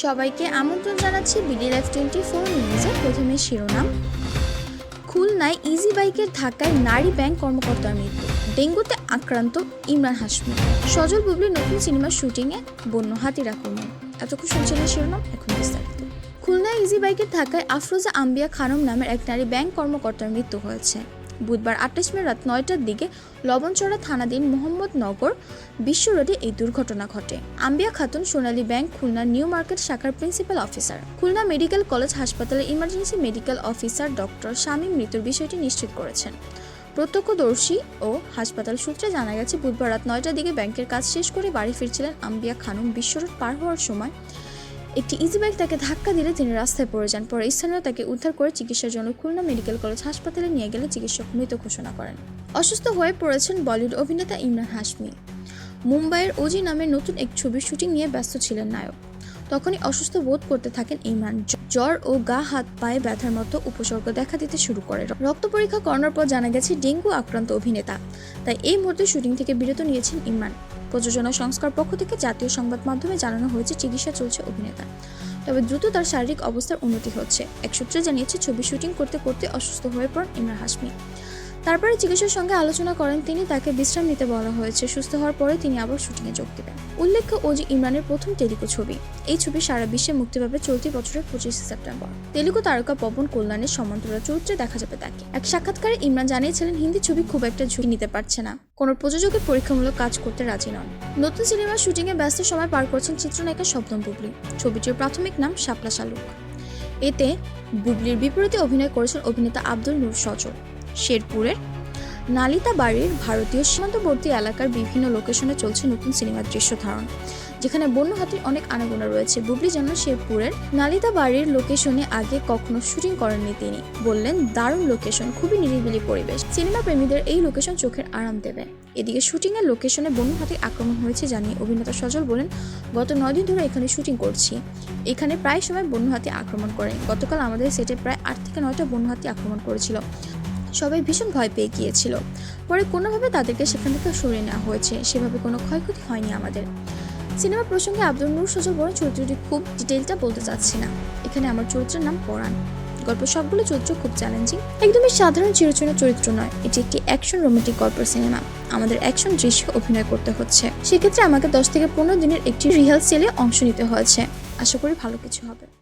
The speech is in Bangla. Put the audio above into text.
সবাইকে আমন্ত্রণ জানাচ্ছি বিডি লাইফ টোয়েন্টি ফোর নিউজের প্রথমে শিরোনাম। খুলনায় ইজি বাইকের ধাক্কায় নারী ব্যাংক কর্মকর্তার মৃত্যু। ডেঙ্গুতে আক্রান্ত ইমরান হাসমি সজল বুবলির নতুন সিনেমার শুটিংয়ে বন্য হাতির আক্রমণ এতক্ষণ শুনছিলেন শিরোনাম, এখন বিস্তারিত। খুলনায় ইজি বাইকের ধাক্কায় আফরোজা আম্বিয়া খানম নামের এক নারী ব্যাংক কর্মকর্তার মৃত্যু হয়েছে। বুধবার আঠাশ মে রাত নয়টার দিকে লবণচড়া থানাধীন মোহাম্মদনগর বিশ্ব রোডে এই দুর্ঘটনা ঘটে। Ambia Khatun Sonali bank Khulna new market শাখার principal officer. Khulna medical college হাসপাতালের emergency medical officer doctor Shamim মৃত্যুর বিষয়টি নিশ্চিত করেছেন। প্রত্যক্ষদর্শী ও হাসপাতাল সূত্রে জানা গেছে, বুধবার রাত নয়টার দিকে ব্যাংকের কাজ শেষ করে বাড়ি ফিরছিলেন আম্বিয়া খানুম। বিশ্ব রোড পার হওয়ার সময় একটি ইজি বাইক তাকে ধাক্কা দিলে তিনি রাস্তায় পড়ে যান। পরে স্থানীয় তাকে উদ্ধার করে চিকিৎসার জন্য খুলনা মেডিকেল কলেজ হাসপাতালে নিয়ে গেলে চিকিৎসক মৃত ঘোষণা করেন। অসুস্থ হয়ে পড়েছেন বলিউড অভিনেতা ইমরান হাশমি। মুম্বাইয়ের ওজি নামের নতুন এক ছবির শুটিং নিয়ে ব্যস্ত ছিলেন নায়ক। তখনই অসুস্থ বোধ করতে থাকেন ইমরান। জ্বর ও গা, হাত, পায়ে ব্যথার মতো উপসর্গ দেখা দিতে শুরু করে। রক্ত পরীক্ষা করানোর পর জানা গেছে, ডেঙ্গু আক্রান্ত অভিনেতা। তাই এই মুহূর্তে শুটিং থেকে বিরত নিয়েছেন ইমরান। প্রযোজনা সংস্কার পক্ষ থেকে জাতীয় সংবাদ মাধ্যমে জানানো হয়েছে, চিকিৎসা চলছে অভিনেতা তবে দ্রুত তার শারীরিক অবস্থার উন্নতি হচ্ছে। এক সূত্রে জানিয়েছে, ছবি শুটিং করতে করতে অসুস্থ হয়ে পড়েন ইমরান হাসমি তারপরে চিকিৎসার সঙ্গে আলোচনা করেন তিনি, তাকে বিশ্রাম নিতে বলা হয়েছে। সুস্থ হওয়ার পরে তিনি আবার শুটিংয়ে যোগ দেবেন। উল্লেখ্য ওজি ইমরানের প্রথম তেলুগু ছবি, এই ছবি সারা বিশ্বে মুক্তি পাবে চলতি বছরের পঁচিশে সেপ্টেম্বর। তেলুগু তারকা পবন কল্যাণের সমান্তরাল চরিত্রে দেখা যাবে তাকে। এক সাক্ষাৎকারে ইমরান জানিয়েছিলেন, হিন্দি ছবি খুব একটা ঝুঁকি নিতে পারছে না। কোনো প্রযোজকের পরীক্ষামূলক কাজ করতে রাজি নন। নতুন সিনেমার শুটিংয়ে ব্যস্ত সময় পার করছেন চিত্রনায়িকা শবনম বুবলি। ছবিটির প্রাথমিক নাম শাপলা শালুক। এতে বুবলির বিপরীতে অভিনয় করেছেন অভিনেতা আব্দুল নূর সজল। শেরপুরের নালিতা বাড়ির ভারতীয় সীমান্তবর্তী এলাকার বিভিন্ন লোকেশনে চলছে নতুন সিনেমার দৃশ্য ধারণ, যেখানে বন্য হাতির অনেক আনাগোনা রয়েছে। বুবলি যেন শেরপুরের নালিতা বাড়ির লোকেশনে আগে কখনো শুটিং করেননি তিনি। বললেন, দারুণ লোকেশন খুবই নিরিবিলি পরিবেশ। সিনেমা প্রেমীদের এই লোকেশন চোখের আরাম দেবে। এদিকে শুটিং এর লোকেশনে বন্য হাতির আক্রমণ হয়েছে জানিয়ে অভিনেতা সজল বলেন, গত নয় দিন ধরে এখানে শুটিং করছি। এখানে প্রায় সময় বন্য হাতি আক্রমণ করে। গতকাল আমাদের সেটে প্রায় আট থেকে নয়টা বন্য হাতি আক্রমণ করেছিল। সবাই ভীষণ ভয় পেয়ে গিয়েছিল। পরে কোনোভাবে তাদেরকে সেখান থেকে সরিয়ে নেওয়া হয়েছে, সেভাবে কোনো ক্ষয়ক্ষতি হয়নি আমাদের। সিনেমা প্রসঙ্গে আব্দুল নূর সজল বড় চরিত্রটি খুব ডিটেলটা বলতে চাচ্ছি না। এখানে আমার চরিত্রের নাম পরাণ। গল্প সবগুলো চরিত্র খুব চ্যালেঞ্জিং। একদমই সাধারণ চিরচেনা চরিত্র নয়, এটি একটি অ্যাকশন রোমান্টিক গল্পের সিনেমা। আমাদের অ্যাকশন দৃশ্যে অভিনয় করতে হচ্ছে। সেক্ষেত্রে আমাকে দশ থেকে পনেরো দিনের একটি রিহার্সেলে অংশ নিতে হয়েছে। আশা করি ভালো কিছু হবে।